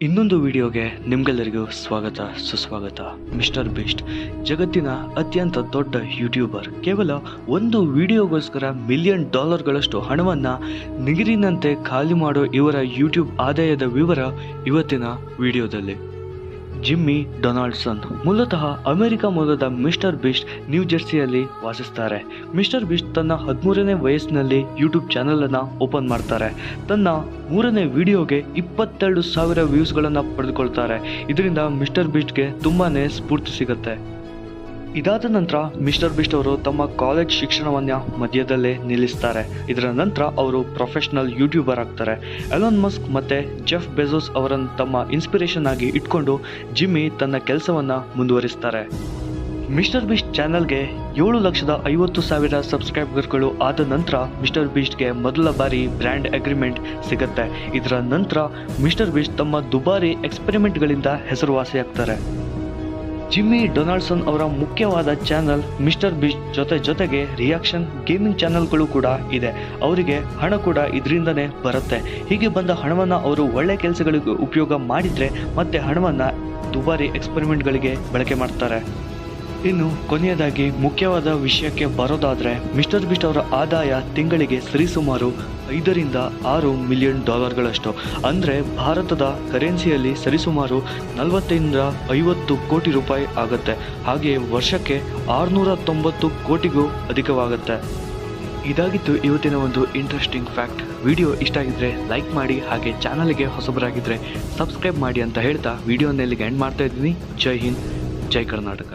ಇನ್ನೊಂದು ವಿಡಿಯೋಗೆ ನಿಮ್ಗೆಲ್ಲರಿಗೂ ಸ್ವಾಗತ, ಸುಸ್ವಾಗತ. ಮಿಸ್ಟರ್ ಬಿಸ್ಟ್, ಜಗತ್ತಿನ ಅತ್ಯಂತ ದೊಡ್ಡ ಯೂಟ್ಯೂಬರ್. ಕೇವಲ ಒಂದು ವಿಡಿಯೋಗೋಸ್ಕರ ಮಿಲಿಯನ್ ಡಾಲರ್ಗಳಷ್ಟು ಹಣವನ್ನು ನಿಗಿರಿನಂತೆ ಖಾಲಿ ಮಾಡೋ ಇವರ ಯೂಟ್ಯೂಬ್ ಆದಾಯದ ವಿವರ ಇವತ್ತಿನ ವಿಡಿಯೋದಲ್ಲಿ. Jimmy Donaldson. ಮೂಲತಃ ಅಮೆರಿಕ ಮೂಲದ ಮಿಸ್ಟರ್ ಬಿಸ್ಟ್ ನ್ಯೂ ಜೆರ್ಸಿಯಲ್ಲಿ ವಾಸಿಸ್ತಾರೆ. ಮಿಸ್ಟರ್ ಬಿಸ್ಟ್ ತನ್ನ ಹದಿಮೂರನೇ ವಯಸ್ಸಿನಲ್ಲಿ ಯೂಟ್ಯೂಬ್ ಚಾನೆಲ್ ಅನ್ನ ಓಪನ್ ಮಾಡ್ತಾರೆ. ತನ್ನ ಮೂರನೇ ವಿಡಿಯೋಗೆ ಇಪ್ಪತ್ತೆರಡು ಸಾವಿರ ವ್ಯೂಸ್ಗಳನ್ನು ಪಡೆದುಕೊಳ್ತಾರೆ. ಇದರಿಂದ ಮಿಸ್ಟರ್ ಬಿಸ್ಟ್ಗೆ ತುಂಬಾನೇ ಸ್ಫೂರ್ತಿ ಸಿಗುತ್ತೆ. ಇದಾದ ನಂತರ ಮಿಸ್ಟರ್ ಬಿಸ್ಟ್ ಅವರು ತಮ್ಮ ಕಾಲೇಜ್ ಶಿಕ್ಷಣವನ್ನ ಮಧ್ಯದಲ್ಲೇ ನಿಲ್ಲಿಸ್ತಾರೆ. ಇದರ ನಂತರ ಅವರು ಪ್ರೊಫೆಷನಲ್ ಯೂಟ್ಯೂಬರ್ ಆಗ್ತಾರೆ. ಎಲಾನ್ ಮಸ್ಕ್ ಮತ್ತೆ ಜೆಫ್ ಬೆಜೋಸ್ ಅವರನ್ನು ತಮ್ಮ ಇನ್ಸ್ಪಿರೇಷನ್ ಆಗಿ ಇಟ್ಕೊಂಡು ಜಿಮ್ಮಿ ತನ್ನ ಕೆಲಸವನ್ನ ಮುಂದುವರಿಸ್ತಾರೆ. ಮಿಸ್ಟರ್ ಬಿಸ್ಟ್ ಚಾನಲ್ಗೆ ಏಳು ಲಕ್ಷದ ಐವತ್ತು ಸಾವಿರ ಸಬ್ಸ್ಕ್ರೈಬರ್ಗಳು ಆದ ನಂತರ ಮಿಸ್ಟರ್ ಬಿಸ್ಟ್ಗೆ ಮೊದಲ ಬಾರಿ ಬ್ರ್ಯಾಂಡ್ ಅಗ್ರಿಮೆಂಟ್ ಸಿಗುತ್ತೆ. ಇದರ ನಂತರ ಮಿಸ್ಟರ್ ಬಿಸ್ಟ್ ತಮ್ಮ ದುಬಾರಿ ಎಕ್ಸ್ಪೆರಿಮೆಂಟ್ಗಳಿಂದ ಹೆಸರುವಾಸಿಯಾಗ್ತಾರೆ. ಜಿಮ್ಮಿ ಡೊನಾಲ್ಡ್ಸನ್ ಅವರ ಮುಖ್ಯವಾದ ಚಾನಲ್ ಮಿಸ್ಟರ್ ಬಿಸ್ಟ್ ಜೊತೆ ಜೊತೆಗೆ ರಿಯಾಕ್ಷನ್ ಗೇಮಿಂಗ್ ಚಾನಲ್ಗಳು ಕೂಡ ಇದೆ. ಅವರಿಗೆ ಹಣ ಕೂಡ ಇದರಿಂದನೇ ಬರುತ್ತೆ. ಹೀಗೆ ಬಂದ ಹಣವನ್ನು ಅವರು ಒಳ್ಳೆ ಕೆಲಸಗಳಿಗೆ ಉಪಯೋಗ ಮಾಡಿದರೆ ಮತ್ತೆ ಹಣವನ್ನು ದುಬಾರಿ ಎಕ್ಸ್ಪೆರಿಮೆಂಟ್ಗಳಿಗೆ ಬಳಕೆ ಮಾಡ್ತಾರೆ. ಇನ್ನು ಕೊನೆಯದಾಗಿ ಮುಖ್ಯವಾದ ವಿಷಯಕ್ಕೆ ಬರೋದಾದ್ರೆ ಮಿಸ್ಟರ್ ಬಿಸ್ಟ್ ಅವರ ಆದಾಯ ತಿಂಗಳಿಗೆ ಸರಿಸುಮಾರು ಐದರಿಂದ ಆರು ಮಿಲಿಯನ್ ಡಾಲರ್ಗಳಷ್ಟು. ಅಂದರೆ ಭಾರತದ ಕರೆನ್ಸಿಯಲ್ಲಿ ಸರಿಸುಮಾರು ನಲವತ್ತರಿಂದ ಐವತ್ತು ಕೋಟಿ ರೂಪಾಯಿ ಆಗುತ್ತೆ. ಹಾಗೆಯೇ ವರ್ಷಕ್ಕೆ ಆರುನೂರ ತೊಂಬತ್ತು ಕೋಟಿಗೂ ಅಧಿಕವಾಗುತ್ತೆ. ಇದಾಗಿತ್ತು ಇವತ್ತಿನ ಒಂದು ಇಂಟ್ರೆಸ್ಟಿಂಗ್ ಫ್ಯಾಕ್ಟ್ ವಿಡಿಯೋ ಇಷ್ಟ ಆಗಿದ್ರೆ ಲೈಕ್ ಮಾಡಿ, ಹಾಗೆ ಚಾನಲ್ಗೆ ಹೊಸಬರಾಗಿದ್ದರೆ ಸಬ್ಸ್ಕ್ರೈಬ್ ಮಾಡಿ ಅಂತ ಹೇಳ್ತಾ ವಿಡಿಯೋನ ಇಲ್ಲಿಗೆ ಎಂಡ್ ಮಾಡ್ತಾ ಇದ್ದೀನಿ. ಜೈ ಹಿಂದ್, ಜೈ ಕರ್ನಾಟಕ.